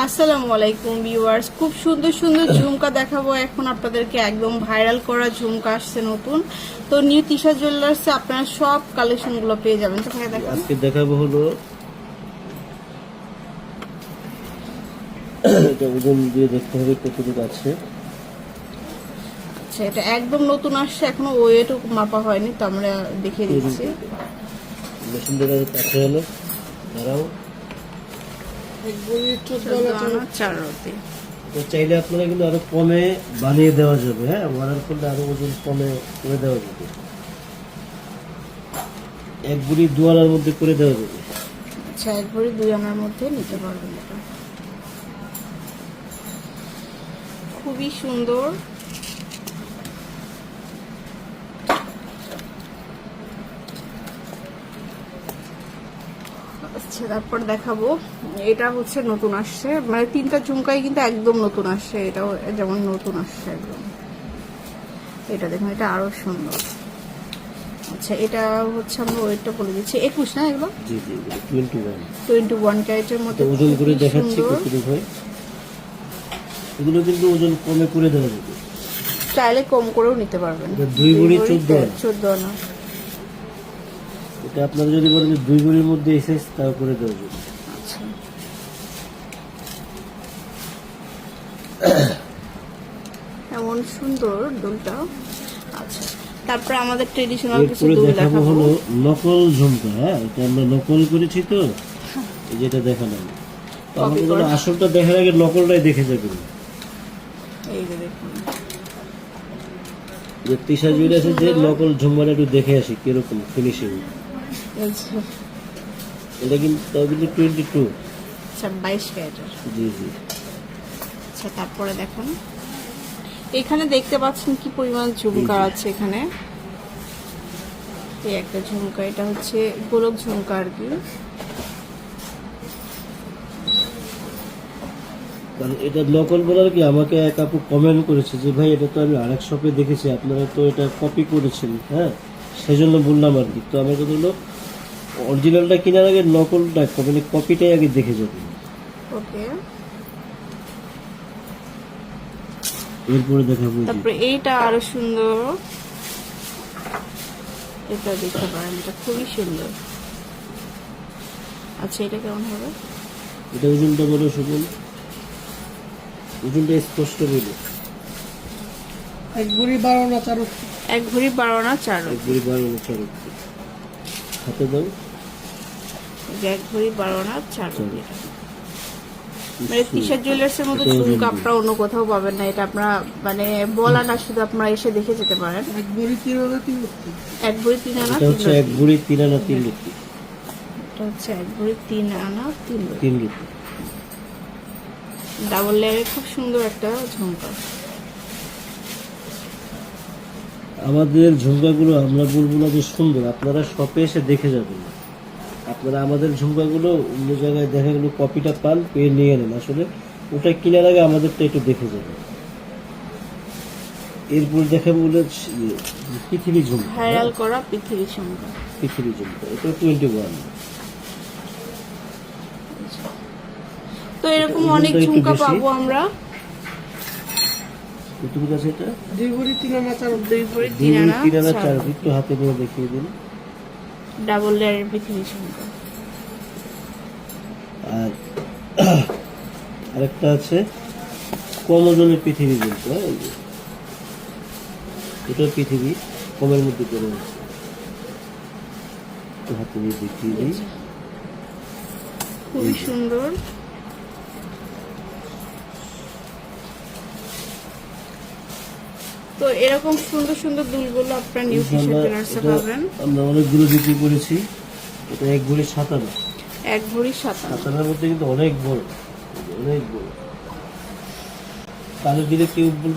আসসালামু আলাইকুম ভিউয়ার্স খুব সুন্দর সুন্দর ঝুমকা দেখাবো এখন আপনাদেরকে। একদম ভাইরাল করা ঝুমকা আসছে নতুন। তো নিউ তিশা জুয়েলার্সে আপনারা সব কালেকশনগুলো পেয়ে যাবেন। আজকে দেখাবো হলো এটা ওজন দিয়ে দেখতে হবে কতটুকু আছে। আচ্ছা এটা একদম নতুন আসছে এখনও ওয়েটও মাপা হয়নি তো আমরা দেখিয়ে দিচ্ছি। মেশিন দেখা কাছে হলো দাঁড়াও। তো চাইলে আপনারা কিন্তু আরও কমে বানিয়ে দেওয়া যাবে হ্যাঁ? অর্ডার করলে আরও ওজন কমে করে দেওয়া যাবে। এক বুড়ি দুয়ালার মধ্যে করে দেওয়া যাবে। আচ্ছা এক বুড়ি দুই আনার মধ্যে নিতে পারবেন খুবই সুন্দর। আচ্ছা তারপর দেখাবো। এটা হচ্ছে নতুন আসছে। মানে তিনটা ঝুমকাই কিন্তু একদম নতুন আসছে। এটাও যেমন নতুন আসছে একদম। এটা দেখুন এটা আরও সুন্দর। আচ্ছা এটা হচ্ছে আমরা ওয়েটটা বলে দিচ্ছি। একুশ না এগুলো? টোয়েন্টি ওয়ান ক্যারেটের মধ্যে ওজন করে দেখাচ্ছি এগুলো কিন্তু ওজন কমে করে দেওয়া যাবে। চাইলে কম করেও নিতে পারবেন। দুই ভরি চোদ্দ। চোদ্দ আনা। এটা আপনারা যদি বলেন দুই বুড়ির মধ্যে এসে তাও করে দেওয়া যাবে। আচ্ছা। এমন সুন্দর দুলটা। আচ্ছা। তারপরে আমাদের ট্রেডিশনাল কিছু দুল দেখাবো দেখাবো। হলো নকল ঝুমকা হ্যাঁ? এটা আমরা নকল করেছি তো যেটা দেখালাম তো আমাদের আসলটা দেখার আগে নকলটাই দেখে যাবেন এই যে দেখুন। যে তিশা জুয়েলার্স যে নকল ঝুমকাটা একটু দেখে আসি কীরকম ফিনিশিং এটা কিন্তু টোয়েন্টি টু আচ্ছা বাইশ ক্যারেটের। জি জি। আচ্ছা তারপরে দেখুন। এখানে দেখতে পাচ্ছেন কি পরিমাণ ঝুমকা আছে এখানে। এই একটা ঝুমকা এটা হচ্ছে গোলক ঝুমকা আর কি। এটা নকল বলার কি আমাকে এক আপু কমেন্ট করেছে যে ভাই এটা তো আমি আরেক শপে দেখেছি আপনারা তো এটা কপি করেছেন হ্যাঁ? সেজন্য বললাম আর কি। তো কথা হলো অরিজিনালটা কেনার আগে নকলটা মানে কপিটাই আগে দেখে যাবেন ওকে। এরপরে দেখাবো তারপরে এইটা আরও সুন্দর। এটা দেখতে পারেন এটা খুবই সুন্দর। আচ্ছা এটা কেমন হবে? এটা ওজনটা বড় শুনুন ওজনটা স্পষ্ট বলো। এক বুড়ি বারো না চার এক ভরি বারো না চার এক বুড়ি বারো বছর হাতে দাও। এক ভরি বারো চার। মানে তিশার জুয়েলার্স এর মতো এটা ঝুমকা আপনারা অন্য কোথাও পাবেন না এটা আপনারা মানে বলা না শুধু আপনারা এসে দেখে যেতে পারেন। এক বুড়ি তিন হাজার তিন এক ভরি তিন আনা এটা তিন হচ্ছে এক। বুড়ি তিন আনা তিন লক্ষ। এটা হচ্ছে এক ভরি তিন আনা তিন। তিন লক্ষ। ডাবল লেয়ারের খুব সুন্দর একটা ঝুমকা। আমাদের ঝুমকাগুলো আমরা বলব না যে সুন্দর আপনারা শপে এসে দেখে যাবেন। আপনারা আমাদের ঝুমকাগুলো অন্য জায়গায় দেখা গেলো কপিটা পান পেয়ে নিয়ে নেন। আসলে ওটা কেনার আগে আমাদেরটা একটু দেখে যাবেন। এরপর দেখাবো বলে পৃথিবী ঝুমকা? ভাইরাল করা পৃথিবী ঝুমকা। পৃথিবী ঝুমকা এটা টোয়েন্টি ওয়ান তো এরকম অনেক ঝুমকা পাবো আমরা। কতটুকু আছে এটা? দুই তিন আনা চার দুই ভরি তিন আনা তিন আনা চার। একটু হাতে নিয়ে দেখিয়ে দিন। ডাবল লেয়ারের পৃথিবী আর আরেকটা আছে কম ওজনের পৃথিবী বলতে হয়। এটা পৃথিবী কমের মধ্যে করে হাতে নিয়ে দেখিয়ে দিই। খুবই সুন্দর। তো এরকম সুন্দর সুন্দর দুলগুলো আপনারা নিউ আমরা জুয়েলার্সে পাবেন। আমরা অনেকগুলো বিক্রি করেছি। এটা এক ভরি সাতানা এক ভরি সাতান্ন। সাতানার মধ্যে কিন্তু অনেক বড়। অনেক বড়। তাহলে দিলে কেউ